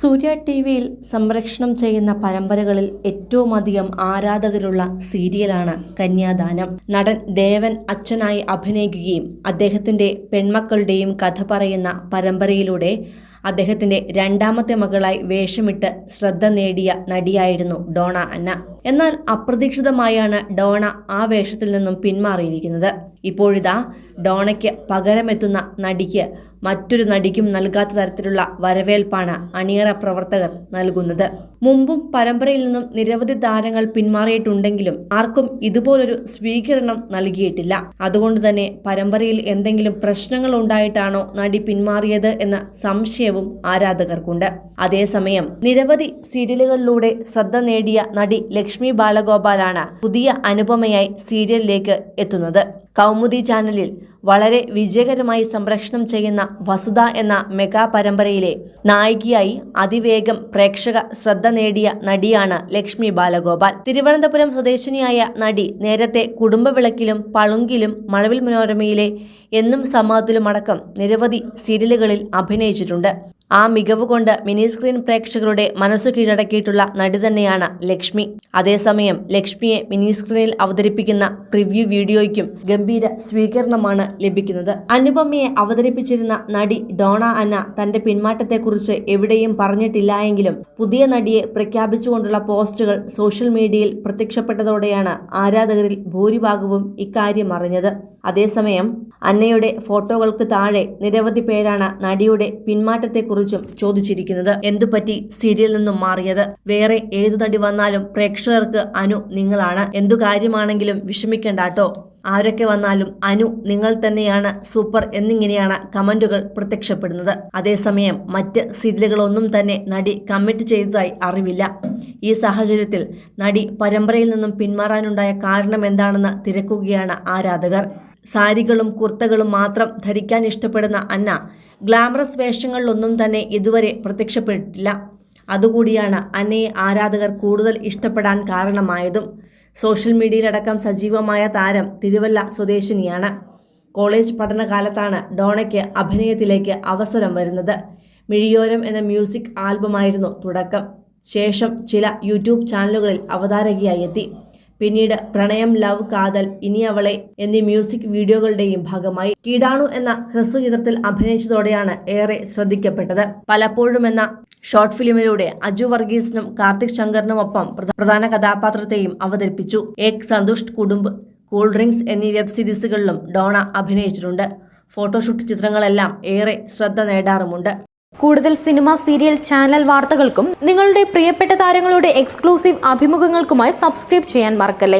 സൂര്യ T വിയിൽ സംരക്ഷണം ചെയ്യുന്ന പരമ്പരകളിൽ ഏറ്റവും അധികം ആരാധകരുള്ള സീരിയലാണ് കന്യാദാനം. നടൻ ദേവൻ അച്ഛനായി അഭിനയിക്കുകയും അദ്ദേഹത്തിന്റെ പെൺമക്കളുടെയും കഥ പറയുന്ന പരമ്പരയിലൂടെ അദ്ദേഹത്തിന്റെ രണ്ടാമത്തെ മകളായി വേഷമിട്ട് ശ്രദ്ധ നേടിയ നടിയായിരുന്നു ഡോണ അന്ന. എന്നാൽ അപ്രതീക്ഷിതമായാണ് ഡോണ ആ വേഷത്തിൽ നിന്നും പിന്മാറിയിരിക്കുന്നത്. ഇപ്പോഴിതാ ഡോണയ്ക്ക് പകരമെത്തുന്ന നടിക്ക് മറ്റൊരു നടിക്കും നൽകാത്ത തരത്തിലുള്ള വരവേൽപ്പാണ് അണിയറ പ്രവർത്തകർ നൽകുന്നത്. മുമ്പും പരമ്പരയിൽ നിന്നും നിരവധി താരങ്ങൾ പിന്മാറിയിട്ടുണ്ടെങ്കിലും ആർക്കും ഇതുപോലൊരു സ്വീകരണം നൽകിയിട്ടില്ല. അതുകൊണ്ട് തന്നെ പരമ്പരയിൽ എന്തെങ്കിലും പ്രശ്നങ്ങൾ ഉണ്ടായിട്ടാണോ നടി പിന്മാറിയത് എന്ന സംശയവും ആരാധകർക്കുണ്ട്. അതേസമയം നിരവധി സീരിയലുകളിലൂടെ ശ്രദ്ധ നേടിയ നടി ലക്ഷ്മി ബാലഗോപാലാണ് പുതിയ അനുപമയായി സീരിയലിലേക്ക് എത്തുന്നത്. കൗമുദി ചാനലിൽ വളരെ വിജയകരമായി സംപ്രേഷണം ചെയ്യുന്ന വസുധ എന്ന മെഗാ പരമ്പരയിലെ നായികയായി അതിവേഗം പ്രേക്ഷക ശ്രദ്ധ നേടിയ നടിയാണ് ലക്ഷ്മി ബാലഗോപാൽ. തിരുവനന്തപുരം സ്വദേശിനിയായ നടി നേരത്തെ കുടുംബവിളക്കിലും പളുങ്കിലും മഴവിൽ മനോരമയിലെ എന്നും സമ്മതത്തിലുമടക്കം നിരവധി സീരിയലുകളിൽ അഭിനയിച്ചിട്ടുണ്ട്. ആ മികവ് കൊണ്ട് മിനി സ്ക്രീൻ പ്രേക്ഷകരുടെ മനസ്സു കീഴടക്കിയിട്ടുള്ള നടി തന്നെയാണ് ലക്ഷ്മി. അതേസമയം ലക്ഷ്മിയെ മിനി സ്ക്രീനിൽ അവതരിപ്പിക്കുന്ന പ്രിവ്യൂ വീഡിയോയ്ക്കും ഗംഭീര സ്വീകരണമാണ് ലഭിക്കുന്നത്. അനുപമയെ അവതരിപ്പിച്ചിരുന്ന നടി ഡോണ അന്ന തന്റെ പിന്മാറ്റത്തെക്കുറിച്ച് എവിടെയും പറഞ്ഞിട്ടില്ലായെങ്കിലും പുതിയ നടിയെ പ്രഖ്യാപിച്ചുകൊണ്ടുള്ള പോസ്റ്റുകൾ സോഷ്യൽ മീഡിയയിൽ പ്രത്യക്ഷപ്പെട്ടതോടെയാണ് ആരാധകരിൽ ഭൂരിഭാഗവും ഇക്കാര്യം അറിഞ്ഞത്. അതേസമയം അന്നയുടെ ഫോട്ടോകൾക്ക് താഴെ നിരവധി പേരാണ് നടിയുടെ പിന്മാറ്റത്തെക്കുറിച്ചും ചോദിച്ചിരിക്കുന്നത്. എന്തുപറ്റി സീരിയൽ നിന്നും മാറിയത്? വേറെ ഏതു നടി വന്നാലും പ്രേക്ഷകർക്ക് അനു നിങ്ങളാണ്. എന്തു കാര്യമാണെങ്കിലും വിഷമിക്കണ്ടാട്ടോ ആരൊക്കെ വന്നാലും അനു നിങ്ങൾ തന്നെയാണ് സൂപ്പർ എന്നിങ്ങനെയാണ് കമന്റുകൾ പ്രത്യക്ഷപ്പെടുന്നത്. അതേസമയം മറ്റ് സീരിയലുകളൊന്നും തന്നെ നടി കമ്മിറ്റ് ചെയ്തതായി അറിവില്ല. ഈ സാഹചര്യത്തിൽ നടി പരമ്പരയിൽ നിന്നും പിന്മാറാനുണ്ടായ കാരണം എന്താണെന്ന് തിരക്കുകയാണ് ആരാധകർ. സാരികളും കുർത്തകളും മാത്രം ധരിക്കാൻ ഇഷ്ടപ്പെടുന്ന അന്ന ഗ്ലാമറസ് വേഷങ്ങളിലൊന്നും തന്നെ ഇതുവരെ പ്രത്യക്ഷപ്പെട്ടിട്ടില്ല. അതുകൂടിയാണ് അന്നയെ ആരാധകർ കൂടുതൽ ഇഷ്ടപ്പെടാൻ കാരണമായതും. സോഷ്യൽ മീഡിയയിലടക്കം സജീവമായ താരം തിരുവല്ല സ്വദേശിനിയാണ്. കോളേജ് പഠനകാലത്താണ് ഡോണയ്ക്ക് അഭിനയത്തിലേക്ക് അവസരം വരുന്നത്. മിഴിയോരം എന്ന മ്യൂസിക് ആൽബമായിരുന്നു തുടക്കം. ശേഷം ചില യൂട്യൂബ് ചാനലുകളിൽ അവതാരകയായി എത്തി. പിന്നീട് പ്രണയം ലവ് കാതൽ ഇനി അവളെ എന്നീ മ്യൂസിക് വീഡിയോകളുടെയും ഭാഗമായി. കീടാണു എന്ന ഹ്രസ്വ ചിത്രത്തിൽ അഭിനയിച്ചതോടെയാണ് ഏറെ ശ്രദ്ധിക്കപ്പെട്ടത്. പലപ്പോഴും എന്ന ഷോർട്ട് ഫിലിമിലൂടെ അജു വർഗീസിനും കാർത്തിക് ശങ്കറിനുമൊപ്പം പ്രധ- പ്രധാന കഥാപാത്രത്തെയും അവതരിപ്പിച്ചു. എക് സന്തുഷ്ട് കുടുംബ് കൂൾ ഡ്രിങ്ക്സ് എന്നീ വെബ് സീരീസുകളിലും ഡോണ അഭിനയിച്ചിട്ടുണ്ട്. ഫോട്ടോഷൂട്ട് ചിത്രങ്ങളെല്ലാം ഏറെ ശ്രദ്ധ നേടാറുമുണ്ട്. കൂടുതൽ സിനിമ സീരിയൽ ചാനൽ വാർത്തകൾക്കും നിങ്ങളുടെ പ്രിയപ്പെട്ട താരങ്ങളുടെ എക്സ്ക്ലൂസീവ് അഭിമുഖങ്ങൾക്കുമായി സബ്സ്ക്രൈബ് ചെയ്യാൻ മറക്കല്ലേ?